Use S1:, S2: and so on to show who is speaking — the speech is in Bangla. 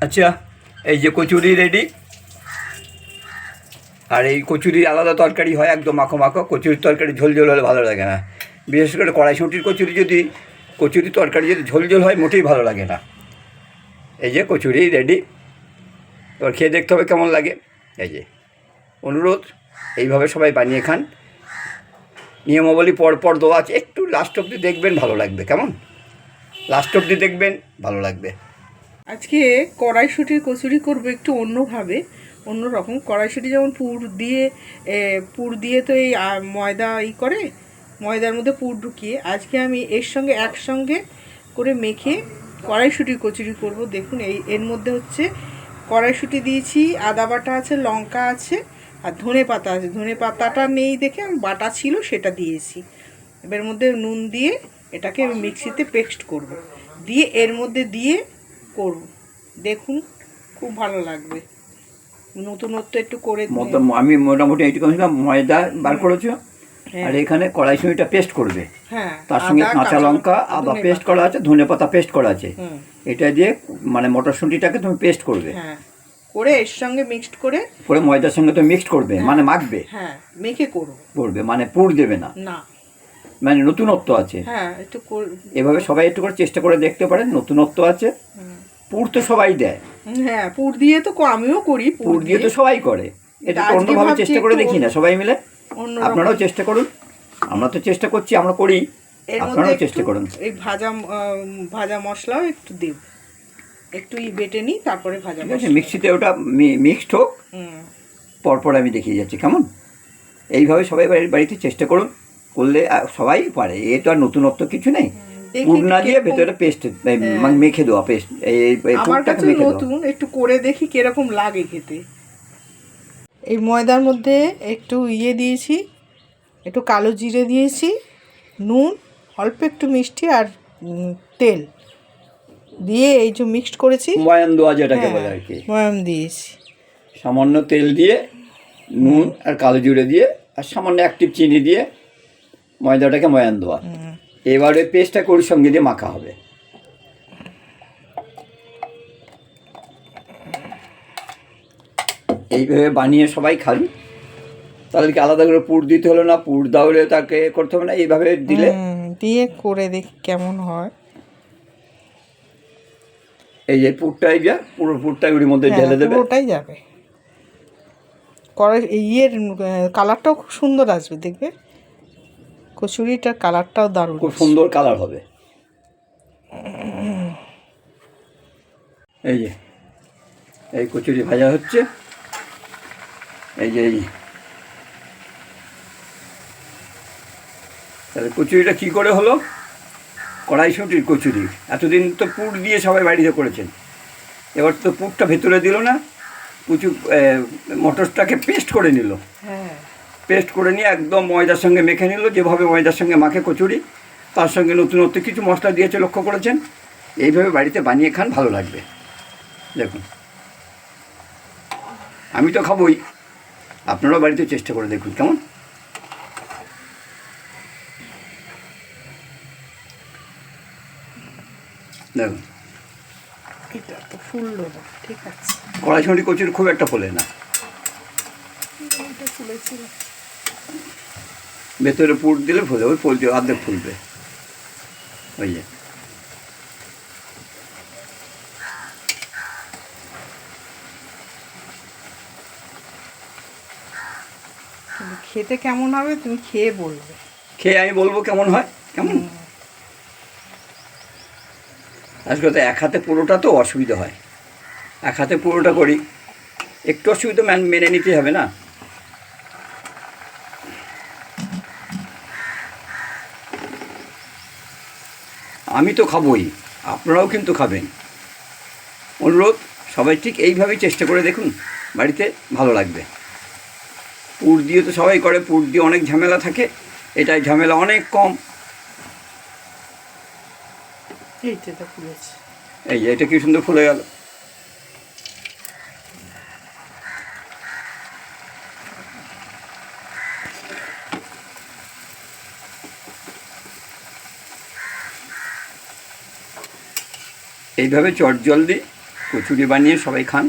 S1: আচ্ছা এই যে কচুরি রেডি আর এই কচুরির আলাদা তরকারি হয়, একদম মাখো মাখো। কচুরির তরকারি ঝোল ঝোল হলে ভালো লাগে না। বিশেষ করে কড়াইশুঁটির কচুরি যদি কচুরি তরকারি যদি ঝোল ঝোল হয়, মোটেই ভালো লাগে না। এই যে কচুরি রেডি এবার খেয়ে দেখতে হবে কেমন লাগে। এই যে, অনুরোধ, এইভাবে সবাই বানিয়ে খান। নিয়মাবলী পর পর দেওয়া আছে। একটু লাস্ট অবধি দেখবেন, ভালো লাগবে। কেমন? লাস্ট অবধি দেখবেন, ভালো লাগবে।
S2: আজকে কড়াইশুটির কচুরি করব একটু অন্যভাবে, অন্যরকম। কড়াইশুটি যেমন পুর দিয়ে পুর দিয়ে তো এই ময়দা ই করে, ময়দার মধ্যে পুর ঢুকিয়ে আজকে আমি এর সঙ্গে একসঙ্গে করে মেখে কড়াইশুটির কচুরি করব। দেখুন, এই, এর মধ্যে হচ্ছে কড়াইশুটি দিয়েছি, আদা বাটা আছে, লঙ্কা আছে আর ধনে পাতা আছে। ধনে পাতাটা নেই দেখে আমি, বাটা ছিল সেটা দিয়েছি। এবার মধ্যে নুন দিয়ে এটাকে আমি মিক্সিতে পেস্ট করব। দিয়ে এর মধ্যে দিয়ে করব। দেখুন খুব ভালো লাগবে। নতুনত্ব একটু করে
S1: আমি মোটামুটি এইটুকু ময়দা বার করেছ
S2: হ্যাঁ।
S1: আর এখানে কড়াইশুঁড়িটা পেস্ট করবে।
S2: হ্যাঁ
S1: তার সঙ্গে কাঁচা লঙ্কা আদা পেস্ট করা আছে ধনে পাতা পেস্ট করা আছে। এটা দিয়ে মানে মটরশুঁটিটাকে তুমি পেস্ট করবে।
S2: হ্যাঁ। করে এর সঙ্গে মিক্সড করে
S1: করে ময়দার সঙ্গে তুমি মিক্সড করবে মানে মাখবে।
S2: হ্যাঁ মেখে করব
S1: করবে মানে পুর দেবে না।
S2: না।
S1: মানে নতুনত্ব আছে।
S2: হ্যাঁ একটু
S1: এভাবে সবাই একটু করে চেষ্টা করে দেখতে পারেন নতুনত্ব আছে। পুর তো সবাই দেয়।
S2: হ্যাঁ পুর দিয়ে তো আমিও করি
S1: পুর দিয়ে তো সবাই করে। এটা অন্যভাবে চেষ্টা করে দেখি না সবাই মিলে। আপনারাও চেষ্টা করুন। আমরা তো চেষ্টা করছি আমরা করি। আপনারাও চেষ্টা করুন।
S2: এই ভাজা ভাজা মশলাও একটু দেব একটু ই বেটে নিই তারপরে ভাজা মশলা।
S1: মিক্সিতে ওটা মিক্সড হোক। পরপর আমি দেখিয়ে যাচ্ছি কেমন? এইভাবে সবাই বাড়ির বাড়িতে চেষ্টা করুন। করলে সবাই পারে। এ তো আর নতুনত্ব কিছু নেই।
S2: দেখি
S1: পুর না দিয়ে ভেতরে পেস্ট মেখে দেওয়া পেস্ট এই
S2: আমার কাছে নতুন একটু করে দেখি কীরকম লাগে খেতে। এই ময়দার মধ্যে একটু ইয়ে দিয়েছি একটু কালো জিরে দিয়েছি নুন অল্প একটু মিষ্টি আর তেল। দিয়ে এই যে মিক্সড করেছি।
S1: ময়ান দেওয়া যেটাকে বলে
S2: হ্যাঁ,
S1: আর কি।
S2: ময়াম দিয়েছি।
S1: সামান্য তেল দিয়ে নুন আর কালো জিরে দিয়ে আর সামান্য অ্যাক্টিভ চিনি দিয়ে ময়দাটাকে ময়ান দেওয়া। এবারে পেস্টটা কড়ির সঙ্গে দিয়ে মাখা হবে। এইভাবে বানিয়ে সবাই খান তাদেরকে আলাদা করে পুর দিতে হলো না পুর দাওলে তাকে করতে হবে না এইভাবে দিলে।
S2: দিয়ে করে দেখি কেমন হয়।
S1: এই যে পুরটা এই যে পুরো পুরটা ওর মধ্যে
S2: হ্যাঁ,
S1: ঢেলে দেবে।
S2: পুরোটাই যাবে। কড়াই ইয়ের কালারটাও খুব সুন্দর আসবে দেখবে? কচুরিটার কালারটাও দারুণ
S1: খুব সুন্দর কালার হবে। এই যে এই কচুরি ভাজা হচ্ছে। এই যে এই তাহলে কচুরিটা কী করে হলো? কড়াইশুঁটির কচুরি। এতদিন তো পুর দিয়ে সবাই বাড়িতে করেছেন। এবার তো পুরটা ভেতরে দিল না কুচু মটরটাকে পেস্ট করে নিল।
S2: হ্যাঁ।
S1: পেস্ট করে নিয়ে একদম ময়দার সঙ্গে মেখে নিল যেভাবে ময়দার সঙ্গে মাখে কচুরি তার সঙ্গে নতুনত্ব কিছু মশলা দিয়েছে লক্ষ্য করেছেন। এইভাবে বাড়িতে বানিয়ে খান ভালো লাগবে। দেখুন। আমি তো খাবই। আপনারাও বাড়িতে চেষ্টা করে দেখুন কেমন? দেখুন। কড়াইশুঁটি কচুরি খুব একটা ফোলে না।
S2: ফুলেছিল।
S1: ভেতরে পুর দিলে ফুলে ওই ফুলতে অর্ধেক ফুলবে। ওই যে।
S2: খেতে কেমন হবে তুমি খেয়ে বলবে।
S1: খেয়ে আমি বলব কেমন হয়? কেমন? আজকে তো এক হাতে পুরোটা তো অসুবিধা হয়। এক হাতে পুরোটা করি একটু অসুবিধা মেনে নিতে হবে না? আমি তো খাবই আপনারাও কিন্তু খাবেন। অনুরোধ সবাই ঠিক এইভাবেই চেষ্টা করে দেখুন বাড়িতে ভালো লাগবে। পুর দিয়ে তো সবাই করে পুর দিয়ে অনেক ঝামেলা থাকে এটাই ঝামেলা অনেক কম। এই এটা কি সুন্দর ফুলে গেল? এইভাবে চট জলদি কচুরি বানিয়ে সবাই খান।